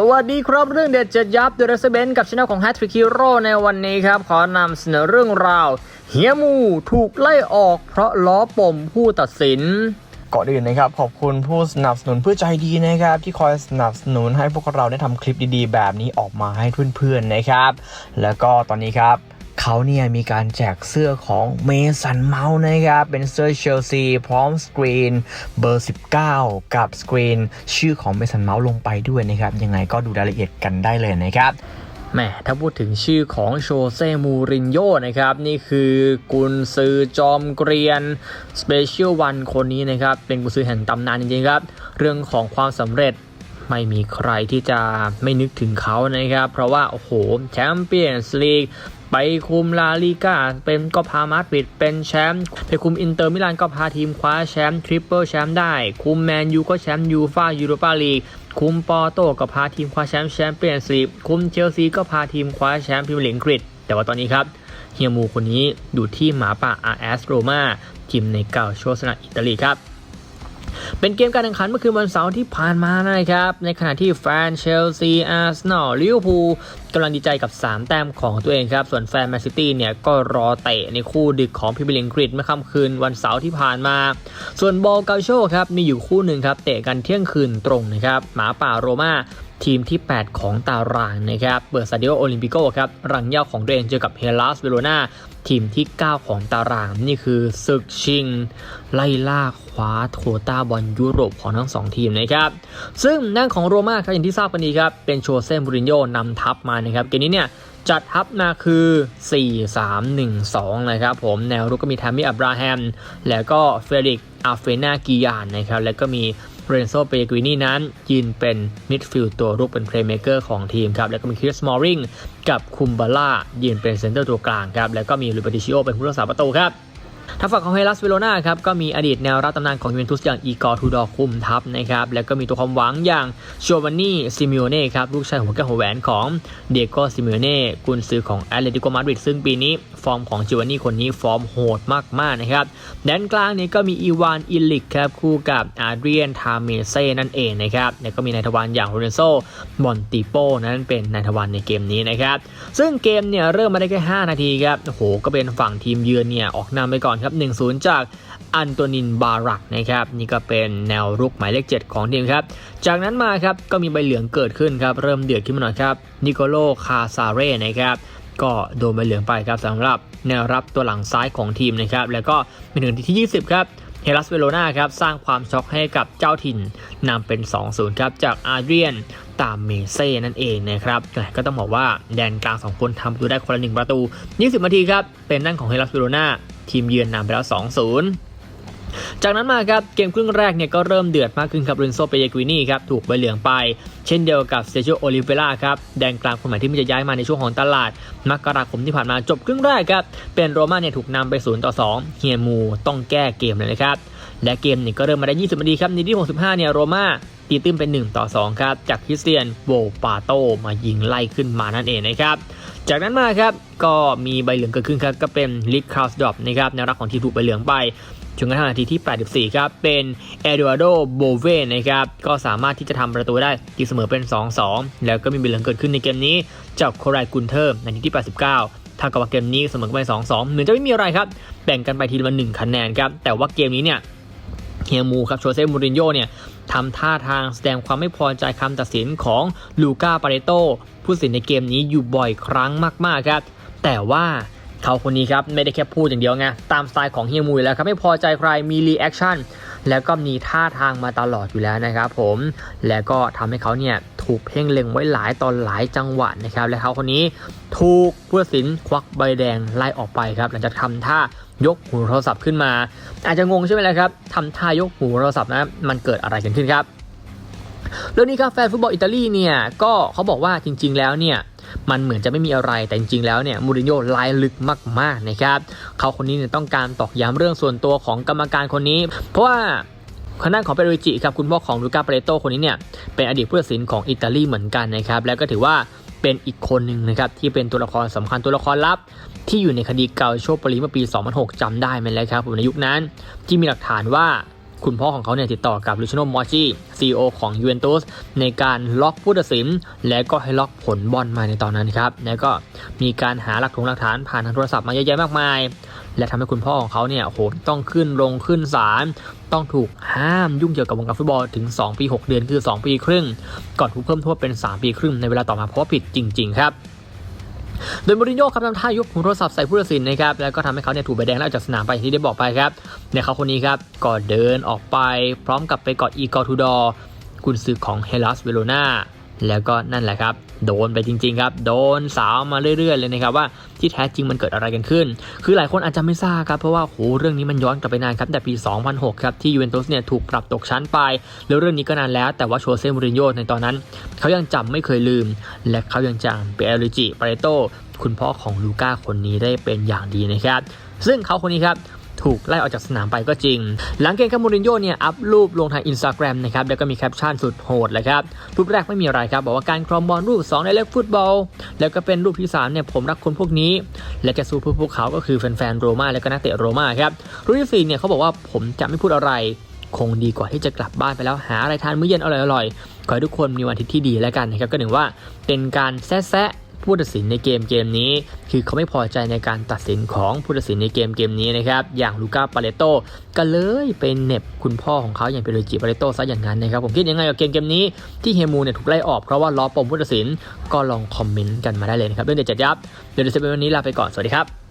สวัสดีครับเรื่องเด็ดเจ็ดยับเดอะเรสเบนกับช anel ของ Hat Trick Hero ในวันนี้ครับ ขอนำเสนอเรื่องราว เฮียมูถูกไล่ออกเพราะล้อปมผู้ตัดสิน ก่อนอื่นนะครับ ขอบคุณผู้สนับสนุนเพื่อใจดีนะครับ ที่คอยสนับสนุนให้พวกเราได้ทำคลิปดีๆ แบบนี้ออกมาให้เพื่อนๆนะครับ แล้วก็ตอนนี้ครับ เขาเนี่ยมีการแจกเสื้อของเมสันเมาส์นะครับ เป็นเสื้อเชลซีพร้อมสกรีนเบอร์ 19 กับสกรีนชื่อของเมสันเมาส์ลงไปด้วยนะครับ ยังไงก็ดูรายละเอียดกันได้เลยนะครับแหมถ้าพูดถึงชื่อของโชเซมูรินโญ่นะครับ นี่คือกุนซือจอมเกรียนสเปเชียลวันคนนี้นะครับ เป็นกุนซือแห่งตำนานจริงๆครับ เรื่องของความสำเร็จไม่มีใครที่จะไม่นึกถึงเขานะครับ เพราะว่า โอ้โหแชมเปี้ยนส์ลีก ไปคุมลาลิก้าเป็นก็พามาดริดเป็นแชมป์ไปคุมอินเตอร์มิลานก็พาทีมคว้าแชมป์ทริปเปิลแชมป์ได้ คุมแมนยูก็แชมป์ยูฟายูโรปาลีกคุมปอร์โตก็พาทีมคว้าแชมป์แชมเปี้ยนส์ลีกคุมเชลซีก็พาทีมคว้าแชมป์พรีเมียร์ลีกอังกฤษแต่ว่าตอนนี้ครับเฮียมูคนนี้อยู่ที่หมาป่าอาร์เอสโรมาทีมในเก่าโชสนาอิตาลีครับ เป็นเกมการแข่งขันเมื่อคืนวันเสาร์ที่ผ่านมานะครับ ในขณะที่แฟนเชลซีอาร์เซนอลลิเวอร์พูลกำลังดีใจกับ 3 แต้มของตัวเองครับ ส่วนแฟนแมนซิตี้เนี่ยก็รอเตะในคู่ดึกของพรีเมียร์ลีกอังกฤษเมื่อค่ำคืนวันเสาร์ที่ผ่านมา ส่วนบอลเกาโชครับมีอยู่คู่หนึ่งครับเตะกันเที่ยงคืนตรงนะครับหมาป่าโรม่า ทีมที่ 8 ของตารางนะครับเปิดสตาเดโอโอลิมปิโกครับ รังเย่าของตัวเองเจอกับเฮลัสเวโรนาทีมที่ 9 ของตาราง นี่คือศึกชิง ไล่ล่าคว้าโคต้าบอลยุโรปของทั้ง 2 ทีมนะครับ ซึ่งนั่งของโรม่าครับอย่างที่ทราบกันดีครับ เป็นโชเซ่มูรินโญ่นำทัพมานะครับ เกมนี้เนี่ยจัดทัพมาคือ 4-3-1-2 นะครับผม แนวรุกก็มีแทมมี่อับราฮัม แล้วก็เฟริกอาเฟนากิยานนะครับ แล้วก็มี เรนโซเปเกวินี่นั้นยืนเป็นมิดฟิลด์ตัวรุกเป็นเพลย์เมเกอร์ของทีมครับแล้วก็มีคริสมอริงกับคุมบาล่ายืนเป็นเซนเตอร์ตัวกลางครับแล้วก็มีลูเบติชิโอเป็นผู้รักษาประตูครับทางฝั่งของเฮลัสเวโรนาครับก็มีอดีตแนวรับตำนานของยูเวนตุสอย่างอีกอร์ทูดอคุมทัพนะครับแล้วก็มีตัวความหวังอย่างโชวานนี่ซิมิโอเน่ครับลูกชายหัวแก้วหัวแหวนของเดียโกซิมิโอเน่กุนซือของแอตเลติโกมาดริดซึ่งปีนี้ ฟอร์มของจิวานี่คนนี้ฟอร์มโหดมากๆนะครับแดนกลางนี่ก็มีอีวานอิลิกครับคู่กับอาเดรียนทาเมเซ่นั่นเองนะครับแล้วก็มีนายทวารอย่างโรเรนโซมอนติโปนั้นเป็นนายทวารในเกมนี้นะครับซึ่งเกมเนี่ยเริ่มมาได้แค่ 5 นาทีครับโอ้โหก็เป็นฝั่งทีมเยือนเนี่ยออกนำไปก่อนครับ 1-0 จากอันโตนินบารักนะครับนี่ก็เป็นแนวรุกหมายเลข 7 ของทีมครับ จากนั้นมาครับก็มีใบเหลืองเกิดขึ้นครับ เริ่มเดือดขึ้นมาหน่อยครับนิโคโลคาซาเร่นะครับ ก็โดนใบเหลืองไปครับสำหรับแนวรับตัวหลังซ้ายของทีมนะครับแล้วก็เป็นถึงที่ 20 ครับเฮลัสเวโรนาครับสร้างความช็อกให้กับเจ้าถิ่นนำเป็น 2-0 ครับจากอาเดรียนตามเมเซ่นั่นเองนะครับแต่ก็ต้องบอกว่าแดนกลาง2คนทำประตูได้คนละ1ประตู 20 นาทีครับ เป็นนั่นของเฮลัสเวโรนาทีมเยือนนำไปแล้ว 2-0 จากนั้นมาครับเกมครึ่งแรกเนี่ยก็เริ่มเดือดมากขึ้นครับรินโซเปเยกวินี่ครับถูกใบเหลืองไป เช่นเดียวกับเซจิโอโอลิเวล่าครับแดนกลางคนใหม่ที่มันจะย้ายมาในช่วงของตลาดมกราคมที่ผ่านมาจบครึ่งแรกครับเป็นโรม่าเนี่ยถูกนำไป0ต่อ2เฮียมูต้องแก้เกมเลยนะครับและเกมเนี่ยก็เริ่มมาได้ 20นาทีครับในที่ 65 เนี่ยโรม่าตีตื้นเป็น 1 ต่อ 2 ครับ จากคริสเตียนโวปาโตมายิงไล่ขึ้นมานั่นเองนะครับ จากนั้นมาครับ ก็มีใบเหลืองเกิดขึ้นครับ ก็เป็นลิคคาสดอปนะครับแนวรับของทีมถูกใบเหลืองไป จนกระทั่งนาทีที่ 84 ครับ เป็นเอ d ด a r โดโบเวนะครับ ก็สามารถที่จะทำประตูได้ตีเสมอเป็น 2-2 แล้วก็มีใบเหลืองเกิดขึ้นในเกมนี้จากโคไรกุนเทอร์นาทีที่ 89ถ้ากับว่าเกมนี้เสมอกันไป 2-2 เหมือนจะไม่มีอะไรครับ แบ่งกันไปทีละหนึ่งคะแนนครับ แต่ว่าเกมนี้เนี่ยเฮียมูครับโชเซ่มูรินโญ่เนี่ยทำท่าทางแสดงความไม่พอใจคำตัดสินของลูก้าปาเรโตผู้ตัดสินในเกมนี้อยู่บ่อยครั้งมาก ๆ ครับ แต่ว่า เขาคนนี้ครับไม่ได้แค่พูดอย่างเดียวไงตามสไตล์ของเฮียมูอยู่แล้วครับไม่พอใจใครมีรีแอคชั่นแล้วก็มีท่าทางมาตลอดอยู่แล้วนะครับผมแล้วก็ทำให้เขาเนี่ยถูกเพ่งเล็งไว้หลายตอนหลายจังหวะนะครับและเขาคนนี้ถูกผู้ตัดสินควักใบแดงไล่ออกไปครับหลังจากทำท่ายกหูโทรศัพท์ขึ้นมา อาจจะงงใช่ไหมล่ะครับทำท่ายกหูโทรศัพท์นะมันเกิดอะไรกันขึ้นครับเรื่องนี้ครับแฟนฟุตบอลอิตาลีเนี่ยก็เขาบอกว่าจริง ๆ แล้วเนี่ย มันเหมือนจะไม่มีอะไรแต่จริงๆแล้วเนี่ยมูรินโญ่ลายลึกมากๆนะครับเขาคนนี้เนี่ยต้องการตอกย้ำเรื่องส่วนตัวของกรรมการคนนี้ เพราะว่าคณะของเปโรจิครับคุณพ่อของลูกาเปเรโตคนนี้เนี่ยเป็นอดีตผู้ตัดสินของอิตาลีเหมือนกันนะครับแล้วก็ถือว่าเป็นอีกคนหนึ่งนะครับที่เป็นตัวละครสำคัญตัวละครลับ ที่อยู่ในคดีเกาโชปรีเมื่อปี 2006จำได้ไหมแล้วครับผมในยุคนั้น ที่มีหลักฐานว่า คุณพ่อของเขาเนี่ยติดต่อกับลูชโนมอจิซีอของยูเวนตุสในการล็อกผู้ตัดสิน และก็ให้ล็อกผลบอลมาในตอนนั้นครับ แล้วก็มีการหาหลักฐานหลักฐานผ่านทางโทรศัพท์มาเยอะแยะมากมาย และทำให้คุณพ่อของเขาเนี่ยโหต้องขึ้นลงขึ้นศาลต้องถูกห้ามยุ่งเกี่ยวกับวงการฟุตบอลถึง 2 ปี 6 เดือนคือ 2 ปีครึ่ง ก่อนถูกเพิ่มโทษเป็น 3 ปีครึ่งในเวลาต่อมาเพราะผิดจริง ๆ ครับ โดยมูรินโญ่ครับทำท่ายกหูโทรศัพท์ใส่ผู้ตัดสินนะครับแล้วก็ทำให้เขาเนี่ยถูกใบแดงแล่ออกจากสนามไปอย่างที่ได้บอกไปครับในเขาคนนี้ครับก็เดินออกไปพร้อมกับไปกอดอีกอร์ทูดอร์กุนซือของเฮลัสเวโรนา แล้วก็นั่นแหละครับ โดนไปจริงๆครับ โดนสาวมาเรื่อยๆ เลยนะครับว่าที่แท้จริงมันเกิดอะไรกันขึ้น คือหลายคนอาจจะไม่ทราบครับ เพราะว่าโหเรื่องนี้มันย้อนกลับไปนานครับ แต่ปี 2006 ครับ ที่ยูเวนตุสเนี่ยถูกปรับตกชั้นไป แล้วเรื่องนี้ก็นานแล้ว แต่ว่าโชเซ่มูรินโญ่ในตอนนั้น เขายังจำไม่เคยลืม และเขายังจำเปเอริจิปาเรโตคุณพ่อของลูก้าคนนี้ได้เป็นอย่างดีนะครับ ซึ่งเขาคนนี้ครับ ถูกไล่ออกจากสนามไปก็จริง หลังเกมครับมูรินโญ่เนี่ยอัพรูปลงทางอินสตาแกรมนะครับแล้วก็มีแคปชั่นสุดโหดเลยครับรูปแรกไม่มีอะไรครับบอกว่าการครองบอลรูป2ในเล็กฟุตบอล แล้วก็เป็นรูปที่3เนี่ยผมรักคนพวกนี้ และจะสู้เพื่อพวกเขาก็คือแฟนๆโรม่าและก็นักเตะโรม่าครับรูปที่สี่เนี่ยเขาบอกว่าผมจะไม่พูดอะไรคงดีกว่าที่จะกลับบ้านไปแล้วหาอะไรทานมื้อเย็นอร่อยๆ ขอให้ทุกคนมีวันอาทิตย์ที่ดีแล้วกันนะครับก็หนึ่งว่าเป็นการแซะ ผู้ตัดสินในเกมเกมนี้ คือเขาไม่พอใจในการตัดสินของผู้ตัดสินในเกมเกมนี้นะครับอย่างลูก้าปาเลโตก็เลยเป็นเน็บคุณพ่อของเขาอย่างเปโรจิปาเลโตซะอย่างนั้นนะครับผมคิดยังไงกับเกมเกมนี้ที่เฮมูเนี่ยถูกไล่ออกเพราะว่าล้อปมผู้ตัดสินก็ลองคอมเมนต์กันมาได้เลยนะครับเรื่องเด็ดจัดยับเดี๋ยวเราจะเป็นวันนี้ลาไปก่อนสวัสดีครับ